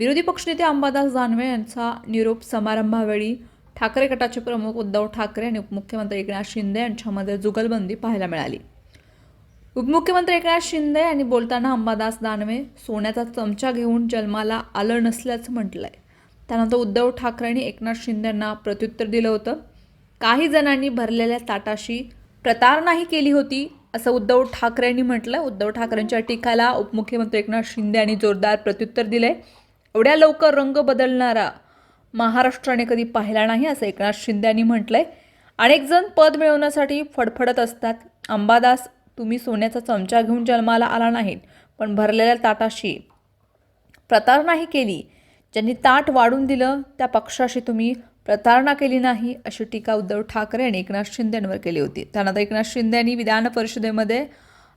विरोधी पक्षनेते अंबादास दानवे यांचा निरोप समारंभावेळी ठाकरे गटाचे प्रमुख उद्धव ठाकरे आणि उपमुख्यमंत्री एकनाथ शिंदे यांच्यामध्ये जुगलबंदी पाहायला मिळाली. उपमुख्यमंत्री एकनाथ शिंदे यांनी बोलताना अंबादास दानवे सोन्याचा चमचा घेऊन जन्माला आलं नसल्याचं म्हटलंय. त्यानंतर उद्धव ठाकरेंनी एकनाथ शिंदे यांना प्रत्युत्तर दिलं होतं. काही जणांनी भरलेल्या ताटाशी प्रतारणाही केली होती असं उद्धव ठाकरेंनी म्हटलं उद्धव ठाकरेंच्या टीकाला उपमुख्यमंत्री एकनाथ शिंदे यांनी जोरदार प्रत्युत्तर दिलंय. एवढ्या लवकर रंग बदलणारा महाराष्ट्राने कधी पाहिला नाही असं एकनाथ शिंदे यांनी म्हटलंय. अनेक जण पद मिळवण्यासाठी फडफडत असतात. अंबादास तुम्ही सोन्याचा चमचा घेऊन जन्माला आला नाहीत पण भरलेल्या ताटाशी प्रतारणाही केली. ज्यांनी ताट वाढून दिलं त्या पक्षाशी तुम्ही प्रतारणा केली नाही अशी टीका उद्धव ठाकरे आणि एकनाथ शिंदे यांवर केली होती. त्यानंतर एकनाथ शिंदे यांनी विधान परिषदेमध्ये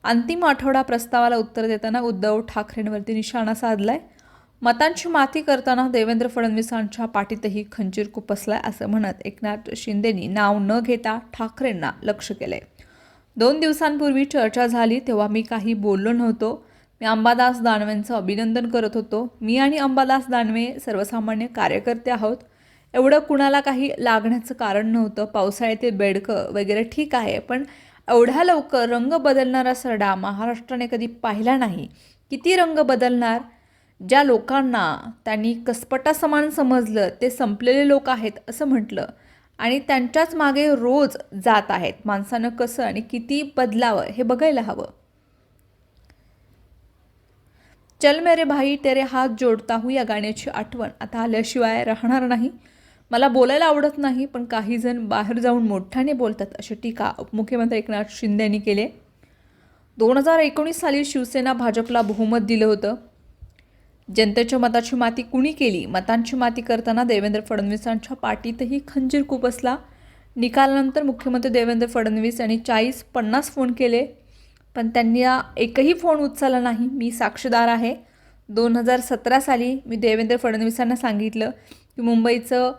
अंतिम आठवडा प्रस्तावाला उत्तर देताना उद्धव ठाकरेंवरती निशाणा साधलाय. मतांची माती करताना देवेंद्र फडणवीसांच्या पाठीतही खंजीर खुपसलाय असं म्हणत एकनाथ शिंदेनी नाव न घेता ठाकरेंना लक्ष केलंय. दोन दिवसांपूर्वी चर्चा झाली तेव्हा मी काही बोललो नव्हतो. मी अंबादास दानवेंचं अभिनंदन करत होतो. मी आणि अंबादास दानवे सर्वसामान्य कार्यकर्ते आहोत. एवढं कुणाला काही लागण्याचं कारण नव्हतं. पावसाळ्यातील बेडकं वगैरे ठीक आहे पण एवढ्या लवकर रंग बदलणारा सरडा महाराष्ट्राने कधी पाहिला नाही. किती रंग बदलणार? ज्या लोकांना त्यांनी कसपटासमान समजलं ते संपलेले लोक आहेत असं म्हटलं. आणि त्यांच्याच मागे रोज जात आहेत. माणसानं कसं आणि किती बदलावं हे बघायला हवं. चल मेरे भाई तेरे हात जोडता हूँ या गाण्याची आठवण. आता आल्याशिवाय राहणार नाही. मला बोलायला आवडत नाही पण काही जण बाहेर जाऊन मोठ्याने बोलतात अशी टीका उपमुख्यमंत्री एकनाथ शिंदे यांनी केली दोन हजार एकोणीस साली शिवसेना भाजपला बहुमत दिलं होतं. जनतेच्या मताची माती कुणी केली? मतांची माती करताना देवेंद्र फडणवीसांच्या पाठीतही खंजीर खुपसला निकालानंतर मुख्यमंत्री देवेंद्र फडणवीस यांनी चाळीस पन्नास फोन केले. पण त्यांनी एकही फोन उचलला नाही. मी साक्षीदार आहे. दोन हजार सतरा साली मी देवेंद्र फडणवीसांना सांगितलं की मुंबईचं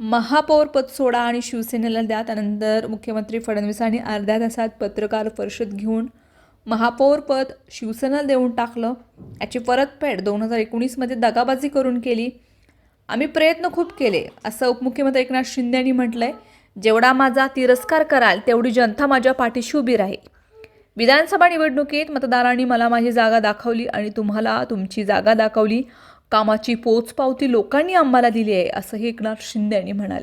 महापौर पद सोडा आणि शिवसेनेला द्या. त्यानंतर मुख्यमंत्री फडणवीसांनी अर्ध्या तासात पत्रकार परिषद घेऊन महापौरपद शिवसेना देऊन टाकलं याची परतफेड दोन हजार एकोणीसमध्ये दगाबाजी करून केली. आम्ही प्रयत्न खूप केले असं उपमुख्यमंत्री एकनाथ शिंदे यांनी आहे जेवढा माझा तिरस्कार कराल तेवढी जनता माझ्या पाठीशी उभी राहील. विधानसभा निवडणुकीत मतदारांनी मला माझी जागा दाखवली आणि तुम्हाला तुमची जागा दाखवली. कामाची पोचपावती लोकांनी आम्हाला दिली आहे असंही एकनाथ शिंदे यांनी म्हणाले.